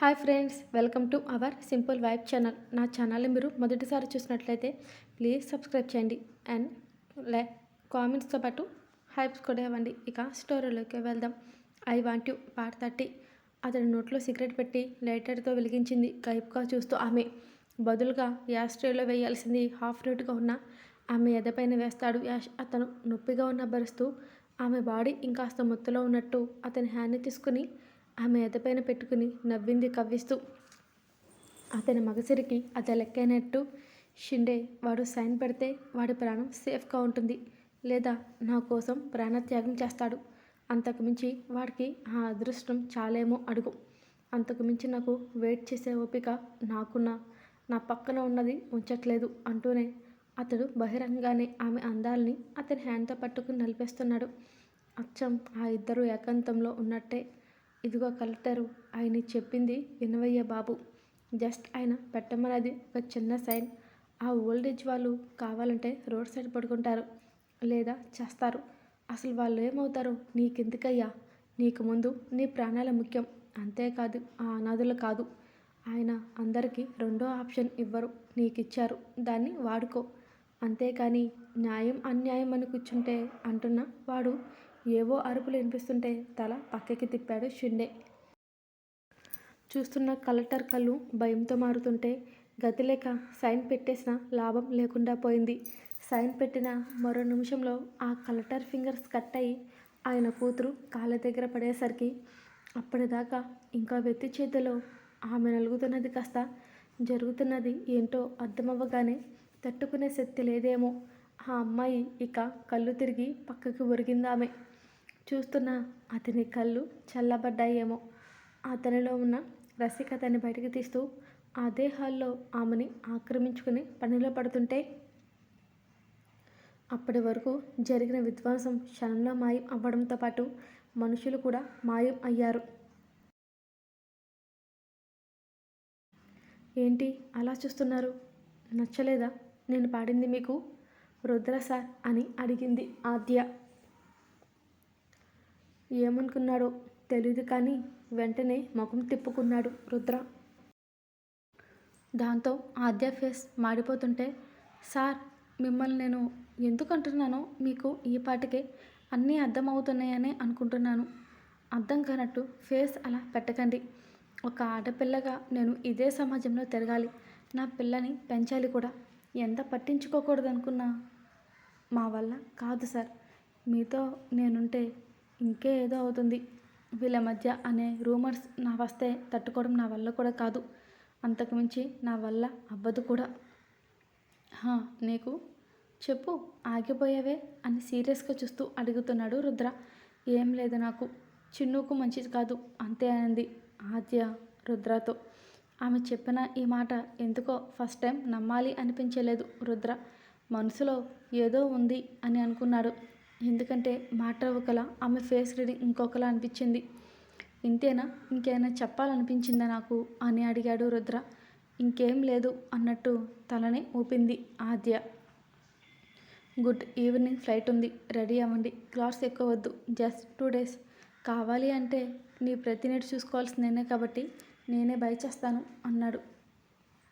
Hi friends welcome to our simple vibe channel. నా ఛానల్ని మీరు మొదటిసారి చూసినట్లయితే ప్లీజ్ సబ్స్క్రైబ్ చేయండి అండ్ లై కామెంట్స్తో పాటు హైప్స్ కూడా ఇవ్వండి. ఇక స్టోరీలోకి వెళ్దాం. I want you part thirty. అతడి నోట్లో సిగరెట్ పెట్టి లైటర్తో వెలిగించింది కైపుగా చూస్తూ ఆమె. బదులుగా యాస్ట్రేలో వేయాల్సింది హాఫ్ రేటుగా ఉన్న ఆమె ఎదపైన వేస్తాడు యాష్. అతను నొప్పిగా ఉన్న భరిస్తూ ఆమె బాడీ ఇంకాస్త మొత్తులో ఉన్నట్టు అతని హ్యాండ్ని తీసుకుని ఆమె ఎదపైన పెట్టుకుని నవ్వింది కవ్విస్తూ. అతని మగసిరికి అది లెక్కైనట్టు షిండే వాడు సైన్ పెడితే వాడి ప్రాణం సేఫ్గా ఉంటుంది లేదా నా కోసం ప్రాణత్యాగం చేస్తాడు. అంతకుమించి వాడికి ఆ అదృష్టం చాలేమో అడుగు. అంతకుమించి నాకు వెయిట్ చేసే ఓపిక నాకున్న నా పక్కన ఉన్నది ఉంచట్లేదు అంటూనే అతడు బహిరంగంగానే ఆమె అందాలని అతని హ్యాండ్తో పట్టుకుని నలిపేస్తున్నాడు. అచ్చం ఆ ఇద్దరు ఏకాంతంలో ఉన్నట్టే ఇదిగో కలెక్టరు ఆయన చెప్పింది వినవయ్య బాబు. జస్ట్ ఆయన పెట్టమన్నది ఒక చిన్న సైన్. ఆ ఓల్డేజ్ వాళ్ళు కావాలంటే రోడ్ సైడ్ పడుకుంటారు లేదా చేస్తారు. అసలు వాళ్ళు ఏమవుతారు? నీకెందుకయ్యా? నీకు ముందు నీ ప్రాణాల ముఖ్యం. అంతేకాదు ఆ అనాథులు కాదు. ఆయన అందరికీ రెండో ఆప్షన్ ఇవ్వరు. నీకు ఇచ్చారు దాన్ని వాడుకో. అంతేకాని న్యాయం అన్యాయం అని కూర్చుంటే అంటున్న వాడు ఏవో అరుపులు వినిపిస్తుంటే తల పక్కకి తిప్పాడు షిండే. చూస్తున్న కలెక్టర్ కళ్ళు భయంతో మారుతుంటే గతి లేక సైన్ పెట్టేసిన లాభం లేకుండా పోయింది. సైన్ పెట్టిన మరో నిమిషంలో ఆ కలెక్టర్ ఫింగర్స్ కట్ అయ్యి ఆయన కూతురు కాళ్ళ దగ్గర పడేసరికి అప్పటిదాకా ఇంకా వెత్తి చేతిలో ఆమె నలుగుతున్నది కాస్త జరుగుతున్నది ఏంటో అర్థమవ్వగానే తట్టుకునే శక్తి లేదేమో. ఆ అమ్మాయి ఇక కళ్ళు తిరిగి పక్కకి ఒరిగిందామె. చూస్తున్న అతని కళ్ళు చల్లబడ్డాయేమో. అతనిలో ఉన్న రసికతని బయటికి తీస్తూ ఆ దేహాల్లో ఆమెని ఆక్రమించుకుని పనిలో పడుతుంటే అప్పటి వరకు జరిగిన విధ్వంసం క్షణంలో మాయం అవ్వడంతో పాటు మనుషులు కూడా మాయం అయ్యారు. ఏంటి అలా చూస్తున్నారు? నచ్చలేదా? నేను పాడింది మీకు? రుద్ర సార్ అని అడిగింది ఆద్య. ఏమనుకున్నాడో తెలియదు కానీ వెంటనే ముఖం తిప్పుకున్నాడు రుద్ర. దాంతో ఆద్య ఫేస్ మాడిపోతుంటే సార్ మిమ్మల్ని నేను ఎందుకు అంటున్నానో మీకు ఈ పాటికే అన్నీ అర్థమవుతున్నాయని అనుకుంటున్నాను. అర్థం కానట్టు ఫేస్ అలా పెట్టకండి. ఒక ఆడపిల్లగా నేను ఇదే సమాజంలో తిరగాలి. నా పిల్లని పెంచాలి కూడా. ఎంత పట్టించుకోకూడదనుకున్నా? మా వల్ల కాదు సార్. మీతో నేనుంటే ఇంకే ఏదో అవుతుంది. వీళ్ళ మధ్య అనే రూమర్స్ నా వస్తే తట్టుకోవడం నా వల్ల కూడా కాదు. అంతకుమించి నా వల్ల అవ్వదు కూడా. నీకు? చెప్పు ఆగిపోయావే అని సీరియస్గా చూస్తూ అడుగుతున్నాడు రుద్ర. ఏం లేదు నాకు. చిన్నుకు మంచిది కాదు. అంతే అనింది ఆద్య రుద్రతో. ఆమె చెప్పిన ఈ మాట ఎందుకో ఫస్ట్ టైం నమ్మాలి అనిపించలేదు రుద్ర. మనసులో ఏదో ఉంది అని అనుకున్నాడు. ఎందుకంటే మాట ఒకలా ఆమె ఫేస్ రీడింగ్ ఇంకొకలా అనిపించింది. ఇంతేనా? ఇంకేమైనా చెప్పాలనిపించిందా నాకు? అని అడిగాడు రుద్ర. ఇంకేం లేదు అన్నట్టు తలనే ఊపింది ఆద్య. గుడ్ ఈవినింగ్ ఫ్లైట్ ఉంది. రెడీ అవ్వండి. క్లాత్స్ ఎక్కువ వద్దు. Just two days. కావాలి అంటే నీ ప్రతి నేటి చూసుకోవాల్సిందేనే కాబట్టి నేనే బై చేస్తాను అన్నాడు.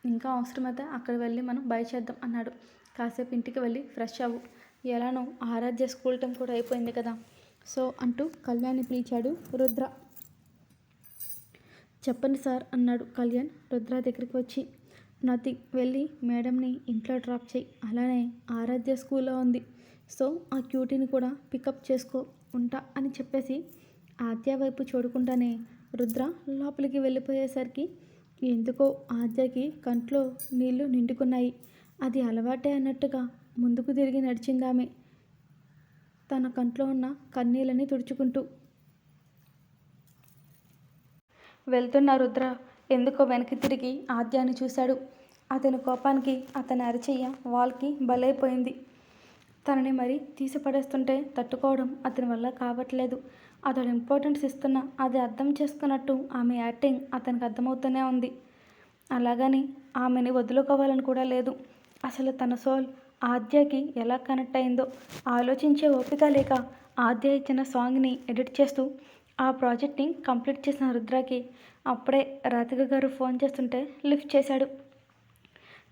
ఇంకా అవసరమైతే అక్కడ వెళ్ళి మనం బై చేద్దాం అన్నాడు. కాసేపు ఇంటికి వెళ్ళి ఫ్రెష్ అవ్వు. ఎలానో ఆరాధ్య స్కూల్ టైం కూడా అయిపోయింది కదా? సో అంటూ కళ్యాణ్ని పిలిచాడు రుద్ర. చెప్పండి సార్ అన్నాడు కళ్యాణ్ రుద్ర దగ్గరికి వచ్చి. నథింగ్ వెళ్ళి మేడంని ఇంట్లో డ్రాప్ చేయి. అలానే ఆరాధ్య స్కూల్లో ఉంది. సో ఆ క్యూటీని కూడా పికప్ చేసుకో ఉంటా అని చెప్పేసి ఆద్య వైపు చూడకుండానే రుద్ర లోపలికి వెళ్ళిపోయేసరికి ఎందుకో ఆద్యకి కంట్లో నీళ్ళు నిండుకున్నాయి. అది అలవాటే అన్నట్టుగా ముందుకు తిరిగి నడిచిందామె. తన కంట్లో ఉన్న కన్నీళ్ళని తుడుచుకుంటూ. వెళ్తున్న రుద్ర ఎందుకో వెనక్కి తిరిగి ఆద్యాన్ని చూశాడు. అతని కోపానికి అతని అరిచెయ్య వాల్కి బలైపోయింది. తనని మరి తీసిపడేస్తుంటే తట్టుకోవడం అతని వల్ల కావట్లేదు. అతడు ఇంపార్టెన్స్ ఇస్తున్నా అది అర్థం చేసుకున్నట్టు ఆమె యాక్టింగ్ అతనికి అర్థమవుతూనే ఉంది. అలాగని ఆమెని వదులుకోవాలని కూడా లేదు. అసలు తన సోల్ ఆద్యకి ఎలా కనెక్ట్ అయిందో ఆలోచించే ఓపిక లేక ఆద్య ఇచ్చిన సాంగ్ని ఎడిట్ చేస్తూ ఆ ప్రాజెక్ట్ని కంప్లీట్ చేసిన రుద్రకి అప్పుడే రాధిక గారు ఫోన్ చేస్తుంటే లిఫ్ట్ చేశాడు.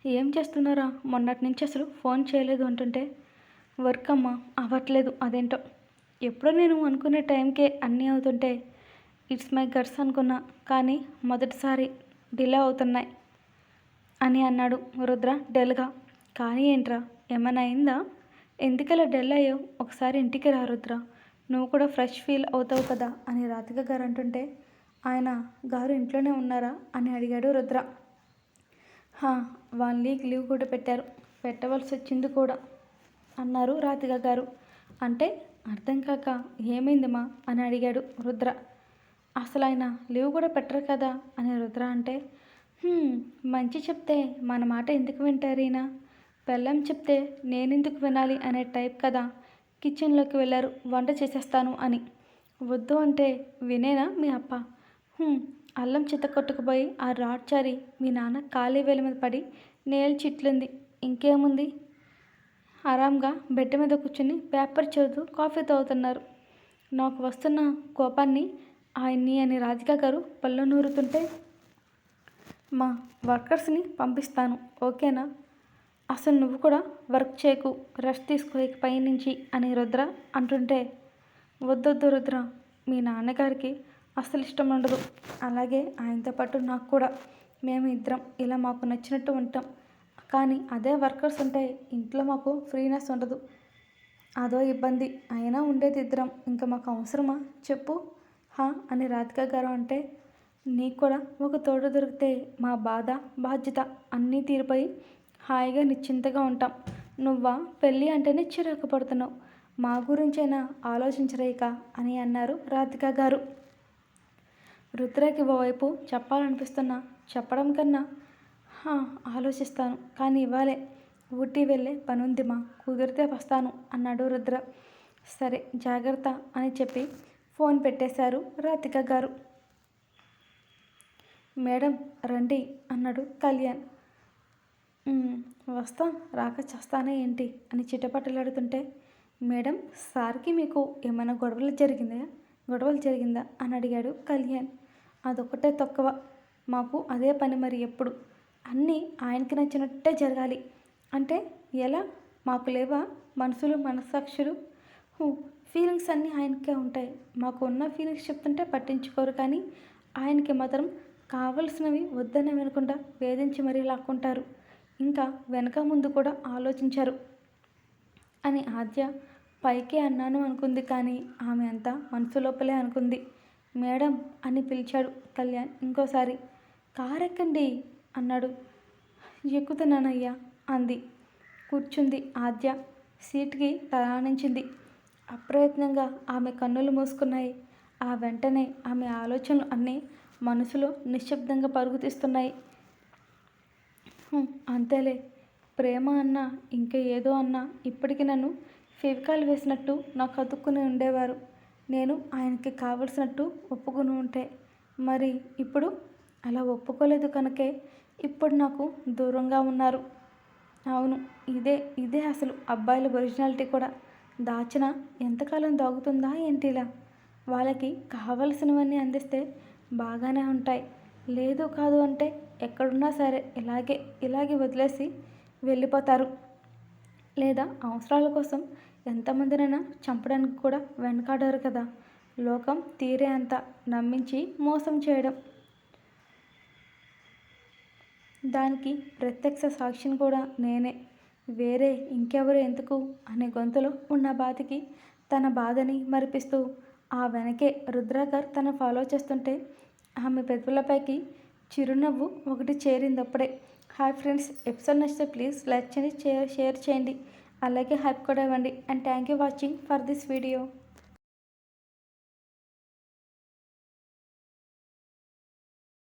ఏం చేస్తున్నారా? మొన్నటి నుంచి అసలు ఫోన్ చేయలేదు అంటుంటే వర్క్ అమ్మా అవ్వట్లేదు అదేంటో. ఎప్పుడో నేను అనుకునే టైంకే అన్నీ అవుతుంటే ఇట్స్ మై గర్స్ అనుకున్నా కానీ మొదటిసారి డిలే అవుతున్నాయి అని అన్నాడు రుద్ర డెల్గా. కానీ ఏంట్రా ఏమైనా అయిందా ఎందుకలా డెల్ అయ్యావు? ఒకసారి ఇంటికి రా రుద్ర. నువ్వు కూడా ఫ్రెష్ ఫీల్ అవుతావు కదా? అని రాధిక గారు అంటుంటే ఆయన గారు ఇంట్లోనే ఉన్నారా? అని అడిగాడు రుద్ర. హా వన్ వీక్ లీవ్ కూడా పెట్టారు. పెట్టవలసి వచ్చింది కూడా అన్నారు రాధిక గారు. అంటే అర్థం కాక ఏమైందమ్మా అని అడిగాడు రుద్ర. అసలు ఆయన లీవ్ కూడా పెట్టరు కదా? అని రుద్ర అంటే మంచి చెప్తే మన మాట ఎందుకు వింటారు పెళ్ళం చెప్తే నేనెందుకు వినాలి అనే టైప్ కదా. కిచెన్లోకి వెళ్ళారు వంట చేసేస్తాను అని. వద్దు అంటే వినేనా మీ అప్ప? అల్లం చిత్త కొట్టుకుపోయి ఆ రాడ్ చారి మీ నాన్న ఖాళీ వేల మీద పడి నేల చిట్లింది. ఇంకేముంది? ఆరాంగా బెడ్ మీద కూర్చుని పేపర్ చదువుతూ కాఫీ తాగుతున్నారు. నాకు వస్తున్న కోపాన్ని ఆయన్ని అని రాధిక గారు పళ్ళు నూరుతుంటే మా వర్కర్స్ని పంపిస్తాను ఓకేనా? అసలు నువ్వు కూడా వర్క్ చేయకు రెస్ట్ తీసుకో ఇక పైనుంచి అని రుద్ర అంటుంటే వద్దొద్దు రుద్ర మీ నాన్నగారికి అసలు ఇష్టం ఉండదు. అలాగే ఆయనతో పాటు నాకు కూడా. మేము ఇద్దరం ఇలా మాకు నచ్చినట్టు ఉంటాం. కానీ అదే వర్కర్స్ ఉంటే ఇంట్లో మాకు ఫ్రీనెస్ ఉండదు. అదో ఇబ్బంది. అయినా ఉండేది ఇద్దరం. ఇంకా మాకు అవసరమా? చెప్పు. హా అని రాధిక గారు అంటే నీకు కూడా ఒక తోడు దొరికితే మా బాధ బాధ్యత అన్నీ తీరిపోయి హాయిగా నిశ్చింతగా ఉంటాం. నువ్వా? పెళ్ళి అంటేనే చిరాకు పడుతున్నావు. మా గురించైనా ఆలోచించరేక అని అన్నారు రాధిక గారు. రుద్రకి ఓవైపు చెప్పాలనిపిస్తున్నా చెప్పడం కన్నా "హా, ఆలోచిస్తాను. కానీ ఇవ్వాలే. ఊటీ వెళ్ళే పని ఉంది మా. కుదిరితే వస్తాను అన్నాడు రుద్ర. సరే జాగ్రత్త అని చెప్పి ఫోన్ పెట్టేశారు రాధిక గారు. మేడం రండి అన్నాడు కళ్యాణ్. వస్తాం రాక చేస్తానే ఏంటి? అని చిట్టపట్టలాడుతుంటే మేడం సార్కి మీకు ఏమైనా గొడవలు జరిగిందా? గొడవలు జరిగిందా? అని అడిగాడు కళ్యాణ్. అదొకటే తక్కువ. మాకు అదే పని మరి ఎప్పుడు? అన్నీ ఆయనకి నచ్చినట్టే జరగాలి. అంటే ఎలా? మాకు లేవా? మనసులు మనస్సాక్షులు? ఫీలింగ్స్ అన్నీ ఆయనకే ఉంటాయి. మాకు ఉన్న ఫీలింగ్స్ చెప్తుంటే పట్టించుకోరు కానీ ఆయనకి మాత్రం కావలసినవి వద్దని వినకుండా వేధించి మరీ లాక్కుంటారు. ఇంకా వెనక ముందు కూడా ఆలోచించారు. అని ఆద్య పైకే అన్నాను అనుకుంది కానీ ఆమె అంతా మనసు లోపలే అనుకుంది. మేడం అని పిలిచాడు కళ్యాణ్ ఇంకోసారి. కారెక్కండి అన్నాడు. ఎక్కుతున్నానయ్యా అంది. కూర్చుంది ఆద్య. సీట్కి తలానించింది అప్రయత్నంగా ఆమె కన్నులు మూసుకున్నాయి. ఆ వెంటనే ఆమె ఆలోచనలు అన్నీ మనసులో నిశ్శబ్దంగా పరుగుతీస్తున్నాయి అంతేలే. ప్రేమ అన్నా ఇంకా ఏదో అన్నా ఇప్పటికి నన్ను ఫెవికాల్ వేసినట్టు నాకు అతుక్కుని ఉండేవారు. నేను ఆయనకి కావలసినట్టు ఒప్పుకుని ఉంటే. మరి ఇప్పుడు? అలా ఒప్పుకోలేదు కనుకే ఇప్పుడు నాకు దూరంగా ఉన్నారు. అవును ఇదే ఇదే అసలు అబ్బాయిల ఒరిజినాలిటీ కూడా. దాచిన ఎంతకాలం దాగుతుందా ఏంటి ఇలా వాళ్ళకి కావలసినవన్నీ అందిస్తే బాగానే ఉంటాయి. లేదు కాదు అంటే ఎక్కడున్నా సరే ఇలాగే ఇలాగే వదిలేసి వెళ్ళిపోతారు. లేదా అవసరాల కోసం ఎంతమందినైనా చంపడానికి కూడా వెనకాడారు కదా. లోకం తీరే అంత నమ్మించి మోసం చేయడం. దానికి ప్రత్యక్ష సాక్షిని కూడా నేనే. వేరే ఇంకెవరు ఎందుకు అనే గొంతులో ఉన్న బాధకి తన బాధని మరిపిస్తూ ఆ వెనకే రుద్రాకర్ తన ఫాలో చేస్తుంటే ఆమె పెదవులపైకి చిరునవ్వు ఒకటి చేరింది అప్పుడే హాయ్ ఫ్రెండ్స్ ఎపిసోడ్ నచ్చితే ప్లీజ్ లైక్ చేయండి షేర్ షేర్ చేయండి. అలాగే హైప్ కూడా ఇవ్వండి. And thank you watching for this video.